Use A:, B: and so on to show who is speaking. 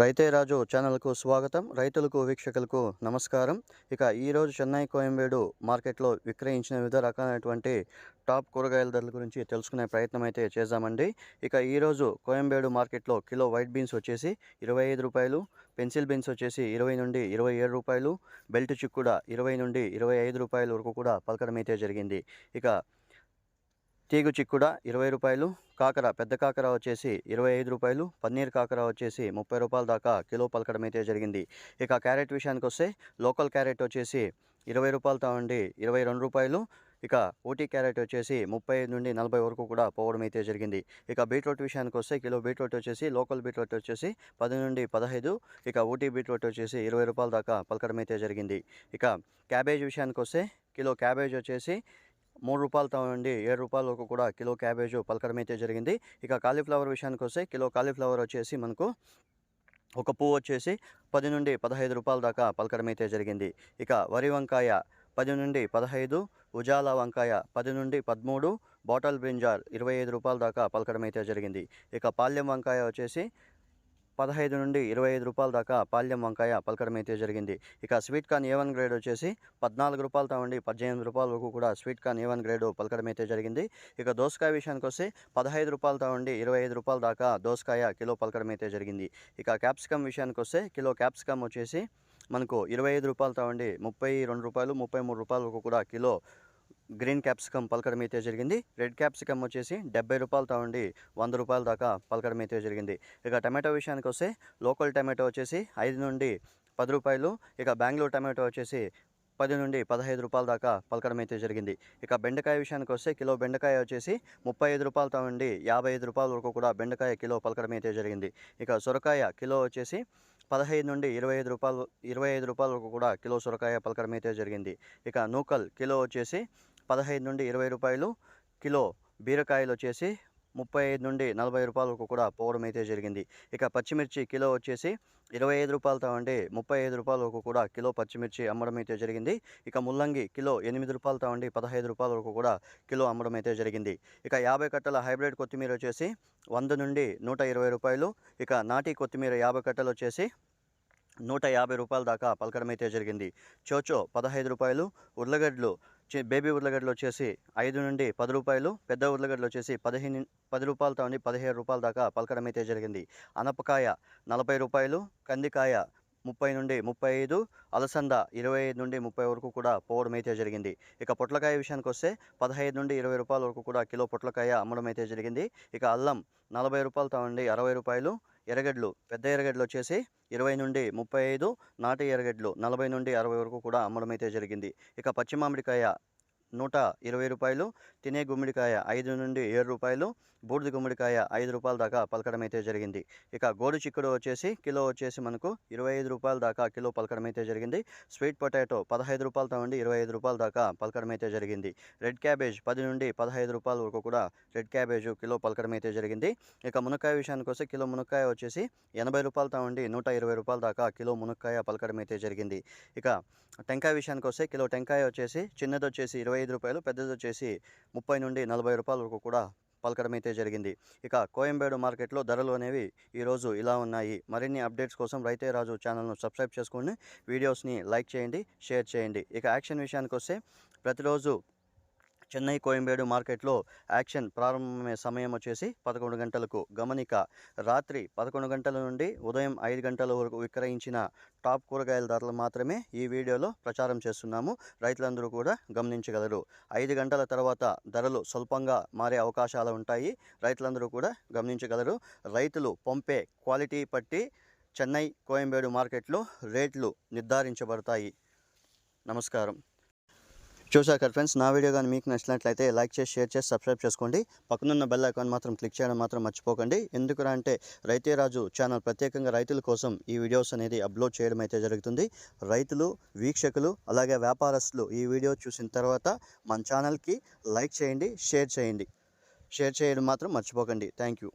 A: రైతే రాజు ఛానల్కు స్వాగతం. రైతులకు వీక్షకులకు నమస్కారం. ఇక ఈరోజు చెన్నై కోయంబేడు మార్కెట్లో విక్రయించిన వివిధ రకాలైనటువంటి టాప్ కూరగాయల ధరల గురించి తెలుసుకునే ప్రయత్నం అయితే చేద్దామండి. ఇక ఈరోజు కోయంబేడు మార్కెట్లో కిలో వైట్ బీన్స్ వచ్చేసి ఇరవై ఐదు రూపాయలు పెన్సిల్ బీన్స్ వచ్చేసి ఇరవై నుండి ఇరవై ఏడు రూపాయలు బెల్ట్ చిక్కుడ ఇరవై నుండి ఇరవై ఐదు రూపాయల వరకు కూడా పలకడం అయితే జరిగింది. ఇక తీగు చిక్కుడ ఇరవై రూపాయలు కాకర పెద్ద కాకర వచ్చేసి ఇరవై ఐదు రూపాయలు పన్నీర్ కాకర వచ్చేసి ముప్పై రూపాయల దాకా కిలో పలకడం అయితే జరిగింది. ఇక క్యారెట్ విషయానికి వస్తే లోకల్ క్యారెట్ వచ్చేసి ఇరవై రూపాయలతో ఉండి ఇరవై రెండు రూపాయలు. ఇక ఊటీ క్యారెట్ వచ్చేసి ముప్పై నుండి నలభై వరకు కూడా పోవడం అయితే జరిగింది. ఇక బీట్రూట్ విషయానికి వస్తే కిలో బీట్రూట్ వచ్చేసి లోకల్ బీట్రూట్ వచ్చేసి పది నుండి పదహైదు ఇక ఊటీ బీట్రూట్ వచ్చేసి ఇరవై రూపాయల దాకా పలకడం అయితే జరిగింది. ఇక క్యాబేజ్ విషయానికి వస్తే కిలో క్యాబేజ్ వచ్చేసి మూడు రూపాయలతో నుండి ఏడు రూపాయలకు కూడా కిలో క్యాబేజ్ పలకడం అయితే జరిగింది. ఇక కాలీఫ్లవర్ విషయానికి వస్తే కిలో కాలీఫ్లవర్ వచ్చేసి మనకు ఒక పువ్వు వచ్చేసి పది నుండి పదహైదు రూపాయల దాకా పలకడం అయితే జరిగింది. ఇక వరి వంకాయ పది నుండి పదహైదు ఉజాల వంకాయ పది నుండి పదమూడు బాటల్ బ్రింజాల్ ఇరవై ఐదు రూపాయల దాకా పలకడం అయితే జరిగింది. ఇక పాల్యం వంకాయ వచ్చేసి పదహైదు నుండి ఇరవై ఐదు రూపాయల దాకా పాల్యం వంకాయ పలకడం అయితే జరిగింది. ఇక sweet corn A one grade వచ్చేసి పద్నాలుగు రూపాయలతో ఉండి పద్దెనిమిది రూపాయల వరకు కూడా sweet corn A one grade పలకడం అయితే జరిగింది. ఇక దోసకాయ విషయానికి వస్తే పదహైదు రూపాయలతో ఉండి ఇరవై ఐదు రూపాయల దాకా దోసకాయ కిలో పలకడం అయితే జరిగింది. ఇక క్యాప్సికమ్ విషయానికి వస్తే కిలో క్యాప్సికమ్ వచ్చేసి మనకు ఇరవై ఐదు రూపాయలతో ఉండి ముప్పై రెండు రూపాయలు ముప్పై మూడు రూపాయల వరకు కూడా కిలో గ్రీన్ క్యాప్సికమ్ పలకడం అయితే జరిగింది. రెడ్ క్యాప్సికమ్ వచ్చేసి డెబ్బై రూపాయలతో ఉండి వంద రూపాయల దాకా పలకడం అయితే జరిగింది. ఇక టమాటో విషయానికి వస్తే లోకల్ టమాటో వచ్చేసి ఐదు నుండి పది రూపాయలు. ఇక బెంగళూరు టమాటో వచ్చేసి పది నుండి పదహైదు రూపాయల దాకా పలకడం అయితే జరిగింది. ఇక బెండకాయ విషయానికి వస్తే కిలో బెండకాయ వచ్చేసి ముప్పై ఐదు రూపాయలతో ఉండి యాభై ఐదు రూపాయల వరకు కూడా బెండకాయ కిలో పలకడం అయితే జరిగింది. ఇక సొరకాయ కిలో వచ్చేసి పదహైదు నుండి ఇరవై ఐదు రూపాయలు ఇరవై ఐదు రూపాయల వరకు కూడా కిలో సొరకాయ పలకడం అయితే జరిగింది. ఇక నూకల్ కిలో వచ్చేసి పదహైదు నుండి ఇరవై రూపాయలు కిలో బీరకాయలు వచ్చేసి ముప్పై ఐదు నుండి నలభై రూపాయలకు కూడా పోవడం అయితే జరిగింది. ఇక పచ్చిమిర్చి కిలో వచ్చేసి ఇరవై ఐదు రూపాయలతో ఉండి ముప్పై ఐదు రూపాయలకు కూడా కిలో పచ్చిమిర్చి అమ్మడం అయితే జరిగింది. ఇక ముల్లంగి కిలో ఎనిమిది రూపాయలతో ఉండి పదహైదు రూపాయల వరకు కూడా కిలో అమ్మడం అయితే జరిగింది. ఇక యాభై కట్టల హైబ్రిడ్ కొత్తిమీర వచ్చేసి వంద నుండి నూట ఇరవై రూపాయలు ఇక నాటి కొత్తిమీర యాభై కట్టలు వచ్చేసి నూట యాభై రూపాయల దాకా పలకడం అయితే జరిగింది. చోచో పదహైదు రూపాయలు ఉర్లగడ్డలు బేబీ ఉర్లగడ్డలు వచ్చేసి ఐదు నుండి పది రూపాయలు పెద్ద ఉర్లగడ్డలు వచ్చేసి పదిహేను పది రూపాయలతో ఉండి పదిహేడు రూపాయల దాకా పలకడం అయితే జరిగింది అనపకాయ నలభై రూపాయలు కందికాయ ముప్పై నుండి ముప్పై ఐదు అలసంద ఇరవై ఐదు నుండి ముప్పై వరకు కూడా పోవడం అయితే జరిగింది ఇక పొట్లకాయ విషయానికి వస్తే పదహైదు నుండి ఇరవై రూపాయల వరకు కూడా కిలో పొట్లకాయ అమ్మడం అయితే జరిగింది ఇక అల్లం నలభై రూపాయలతో ఉండి అరవై రూపాయలు ఎర్రగడ్డలు పెద్ద ఎర్రగడ్డలు వచ్చేసి ఇరవై నుండి ముప్పై ఐదు నాటి ఎర్రగడ్డలు నలభై నుండి అరవై వరకు కూడా అమ్మడం అయితే జరిగింది. ఇక పచ్చి మామిడికాయ నూట ఇరవై రూపాయలు తినే గుమ్మడికాయ ఐదు నుండి ఏడు రూపాయలు బూడిద గుమ్మడికాయ ఐదు రూపాయల దాకా పలకడం అయితే జరిగింది. ఇక గోడు చిక్కుడు వచ్చేసి కిలో వచ్చేసి మనకు ఇరవై ఐదు రూపాయల దాకా కిలో పలకడం అయితే జరిగింది. స్వీట్ పొటాటో పదహైదు రూపాయలతో ఉండి ఇరవై ఐదు రూపాయల దాకా పలకడం అయితే జరిగింది. రెడ్ క్యాబేజ్ పది నుండి పదహైదు రూపాయల వరకు కూడా రెడ్ క్యాబేజ్ కిలో పలకడం అయితే జరిగింది. ఇక మునక్కాయ విషయానికి వస్తే కిలో మునక్కాయ వచ్చేసి ఎనభై రూపాయలతో ఉండి నూట ఇరవై రూపాయల దాకా కిలో మునక్కాయ పలకడం అయితే జరిగింది. ఇక టెంకాయ విషయానికి వస్తే కిలో టెంకాయ వచ్చేసి చిన్నది వచ్చేసి ఇరవై ఐదు రూపాయలు పెద్దది వచ్చేసి ముప్పై నుండి నలభై రూపాయల వరకు కూడా పలకడం అయితే జరిగింది. ఇక కోయంబేడు మార్కెట్లో ధరలు అనేవి ఈరోజు ఇలా ఉన్నాయి. మరిన్ని అప్డేట్స్ కోసం రైతే రాజు ఛానల్ను సబ్స్క్రైబ్ చేసుకుని వీడియోస్ని లైక్ చేయండి షేర్ చేయండి. ఇక యాక్షన్ విషయానికి వస్తే ప్రతిరోజు చెన్నై కోయంబేడు మార్కెట్లో యాక్షన్ ప్రారంభమయ్యే సమయం వచ్చేసి పదకొండు గంటలకు. గమనిక రాత్రి పదకొండు గంటల నుండి ఉదయం ఐదు గంటల వరకు విక్రయించిన టాప్ కూరగాయల ధరలు మాత్రమే ఈ వీడియోలో ప్రచారం చేస్తున్నాము. రైతులందరూ కూడా గమనించగలరు. ఐదు గంటల తర్వాత ధరలు స్వల్పంగా మారే అవకాశాలు ఉంటాయి. రైతులందరూ కూడా గమనించగలరు. రైతులు పంపే క్వాలిటీ బట్టి చెన్నై కోయంబేడు మార్కెట్లో రేట్లు నిర్ధారించబడతాయి. నమస్కారం. చూసాక ఫ్రెండ్స్ నా వీడియో కానీ మీకు నచ్చినట్లయితే లైక్ చేసి షేర్ చేసి సబ్స్క్రైబ్ చేసుకోండి. పక్కనున్న బెల్ ఐకాన్ మాత్రం క్లిక్ చేయడం మాత్రం మర్చిపోకండి. ఎందుకురా అంటే రైతే రాజు ఛానల్ ప్రత్యేకంగా రైతుల కోసం ఈ వీడియోస్ అనేది అప్లోడ్ చేయడం అయితే జరుగుతుంది. రైతులు వీక్షకులు అలాగే వ్యాపారస్తులు ఈ వీడియో చూసిన తర్వాత మన ఛానల్కి లైక్ చేయండి షేర్ చేయండి. షేర్ చేయడం మాత్రం మర్చిపోకండి. Thank you